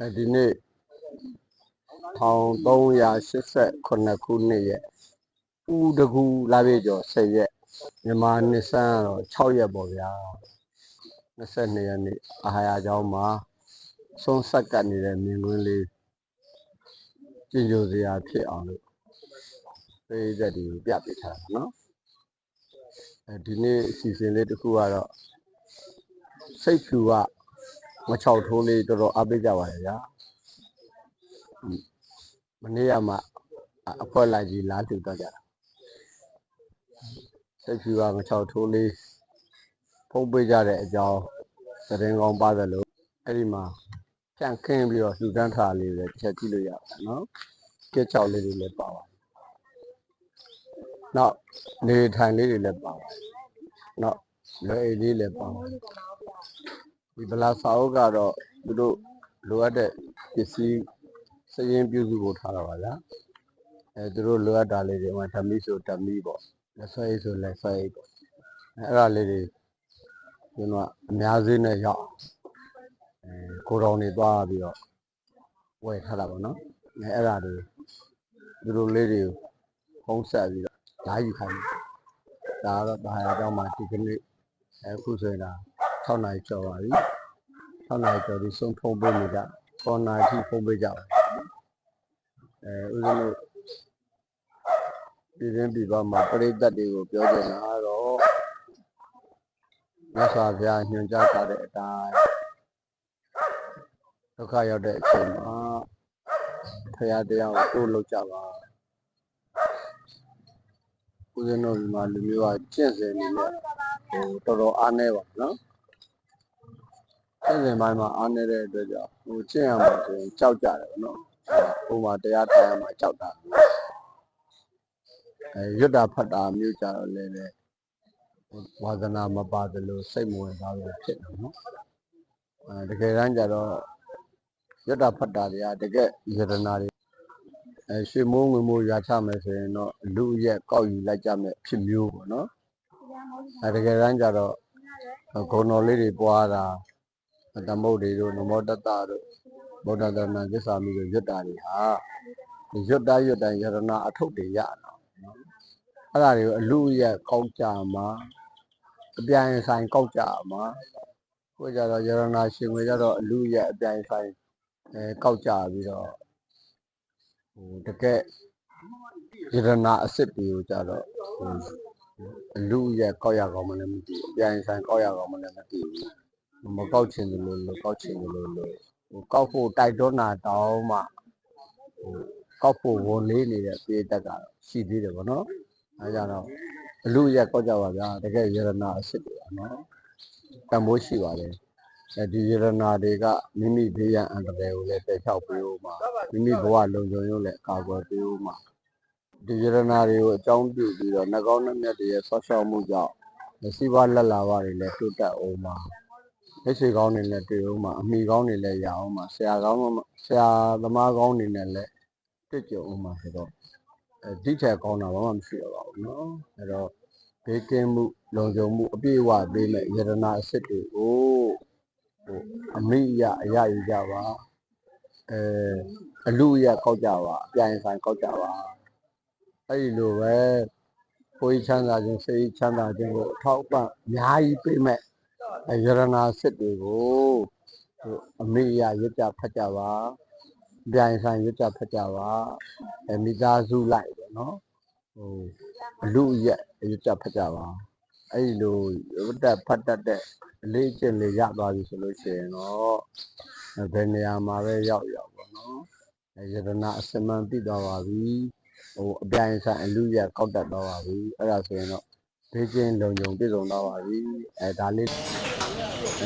အဲဒီနေ့1389ခုနှစ်ရက်ဦးတကူလာပြည့်ကျော်10ရက်မြန်မာနှစ်ဆန်းတော့6ရက်ပေါ့ဗျာ22ရက်နေ့အာဟာရကျောင်းမှာဆုံးဆက်ကပ်နေတဲ့မြင်ကွင်းလေးကြည်ညိုစရာဖြစ်အောင်လို့ပေးသက်တွေပြပေးထားတာနော်အဲဒီနေ့အစီအစဉ်လေးတစ်ခုကတော့စိတ်ဖြူက မချောက်ထိုးလေးတော်တော်အားပေးကြပါရဲ့ဗျာမနေ့ကမှအအဖွဲလိုက်ကြီးလားတူတော့ကြတာစိတ်ဖြူကငချောက်ထိုးလေးဖုံးပေးကြတဲ့အကြောင်းသတင်းကောင်းပါတယ်လို့အဲ့ဒီမှာဖြန့်ခင်းပြီးတော့လှူဒန်းထားလေးလည်းချက်ကြည့်လို့ရပါတယ်နော်ကြက်ချောက်လေးတွေလည်းပါပါတယ်နောက်နေထိုင်လေးတွေလည်းပါပါတယ်နောက်လွယ်အိတ်လေးလည်းပါပါတယ် ဒီဗလာစာအုပ်ကတော့သူတို့လိုအပ်တဲ့ပစ္စည်းစည်ရင်ပြုစုဖို့ထားတာပါဗျာအဲသူတို့လိုအပ်တာလေးတွေမှာဓမီဆိုဓမီပေါ့လက်ဆွဲအိတ်ဆိုလက်ဆွဲအိတ်ပေါ့အဲအဲ့ဒါလေးတွေကျွန်တော်အများကြီးနဲ့ရောက်အဲကိုတော်နေသွားပြီးတော့ဝယ်ထားတာပေါ့နော်အဲအဲ့ဒါတွေသူတို့လေးတွေဖုံးဆက်ပြီးတော့ဓာတ်ယူခိုင်းတယ်ဒါကတော့ဒါရတော့မှဒီကနေ့အခုဆိုရင်ဒါ 6နာရီကျော်ပါပြီ6နာရီကျော်ဒီဆုံးဖုံးပေးနေကြ9နာရီထိဖုံးပေးကြပါအဲဦးဇင်းတို့ပြည်ရင်းပြည်ပမှာပရိသတ်တွေကိုပြောချင်တာကတော့မြတ်စွာဘုရားညွှန်ကြားထားတဲ့အတိုင်းဒုက္ခရောက်တဲ့အချိန်မှာဖရာတရားကိုတိုးလို့ကြပါဦးဇင်းတို့ဒီမှာလူမျိုးကကျင့်စဉ်နေနဲ့ဟိုတော်တော်အားနေပါနော် ကျင့်စဉ်ပိုင်းမှာအားနေတဲ့အတွက်ကြောင့်ဟိုကျင့်ရမှာဆိုရင်ကြောက်ကြတယ်ဗောနော်ဟိုမှာတရားထိုင်ရမှာကြောက်တာအဲရွတ်တာဖတ်တာမျိုးကြတော့လည်းပဲဝါသနာမပါသလိုစိတ်မဝင်စားလို့ဖြစ်တယ်နော်အဲတကယ်တမ်းကျတော့ရွတ်တာဖတ်တာတွေကတကယ်ယတနာတွေအဲရွှေမိုးငွေမိုးရွာချမယ်ဆိုရင်တော့လူရက်ကောက်ယူလိုက်ကြမယ်ဖြစ်မျိုးပေါ့နော်အဲတကယ်တမ်းကျတော့ဂုဏ်တော်လေးတွေပွားတာ သမုတ်တွေတို့နမောတတ္တတို့ဗုဒ္ဓတဏ္ဍသစ္စာမိတို့ရွတ်တာတွေဟာဒီရွတ်တာရွတ်တိုင်းယတနာအထုပ်တွေရတာအဲ့ဒါတွေကိုအလူရက်ကောက်ကြမှာအပြိုင်ဆိုင်ကောက်ကြမှာကိုကြတော့ယရနာရှင်တွေကြတော့အလူရက်အပြိုင်ဆိုင်အဲကောက်ကြပြီးတော့ဟိုတကယ်ယရနာအစ်စ်တွေကိုကြတော့ဟိုအလူရက်ကောက်ရကောင်းမလည်းမသိဘူးအပြိုင်ဆိုင်ကောက်ရကောင်းမလည်းမသိဘူး မကောက်ချင်တယ်လို့လို့ကောက်ချင်တယ်လို့လို့ဟိုကောက်ဖို့တိုက်တွန်းတာတောင်းမှဟိုကောက်ဖို့ဝန်လေးနေတဲ့ပြေးတက်ကတော့ရှိသေးတယ်ဗောနော်အဲကြတော့အလူရက်ကောက်ကြပါဗျာတကယ်ယရနာအစ်စ်တွေပါနော်တန်ဖိုးရှိပါတယ်အဲဒီယရနာတွေကမိမိဘေးရန်အန္တရာယ်ကိုလည်းပယ်ချောက်ပေးဦးမှာမိမိဘဝလုံခြုံရေးကိုလည်းအကာအကွယ်ပေးဦးမှာဒီယရနာတွေကိုအကြောင်းပြုပြီးတော့နှကောင်းနှမျက်တွေရဲ့ဆော့ရှော့မှုကြောင့်စီးပွားလက်လာပါတွေလည်းတိုးတက်အောင်မှာ လက်ရှိကောင်းတွေလည်းတွေ့အောင်မှာအမိကောင်းတွေလည်းရအောင်မှာဆရာကောင်းဆရာသမားကောင်းတွေနဲ့လည်းတွေ့ကြုံအောင်မှာဆိုတော့အဲဒီထက်ကောင်းတာဘာမှမရှိတော့ပါဘူးเนาะအဲတော့ဘေးကင်းမှုလုံခြုံမှုအပြည့်အဝပေးမဲ့ယရနာအစ်စ်တွေကိုဟိုအမိရအရယူကြပါအဲအလူရကောက်ကြပါအပြိုင်ဆိုင်ကောက်ကြပါအဲ့ဒီလိုပဲကိုယ်ချမ်းသာခြင်းစိတ်ချမ်းသာခြင်းကိုအထောက်အပံ့အများကြီးပေးမဲ့ အဲယရနာစစ်တွေကိုဟိုအမိရရွတ်ကြဖတ်ကြပါအပြိုင်ဆိုင်ရွတ်ကြဖတ်ကြပါအဲမိသားစုလိုက်ပေါ့နော်ဟိုအလူရရွတ်ကြဖတ်ကြပါအဲ့ဒီလိုရွတ်တက်ဖတ်တတ်တဲ့အလေးကျင့်လေးရသွားပြီဆိုလို့ရှိရင်တော့ဘယ်နေရာမှာပဲရောက်ရောက်ပေါ့နော်အဲယရနာအစမန်သိသွားပါပြီဟိုအပြိုင်ဆိုင်အလူရကောက်တတ်သွားပါပြီအဲ့ဒါဆိုရင်တော့ဘေးကျင်းလုံုံပြည့်စုံသွားပါပြီအဲဒါလေး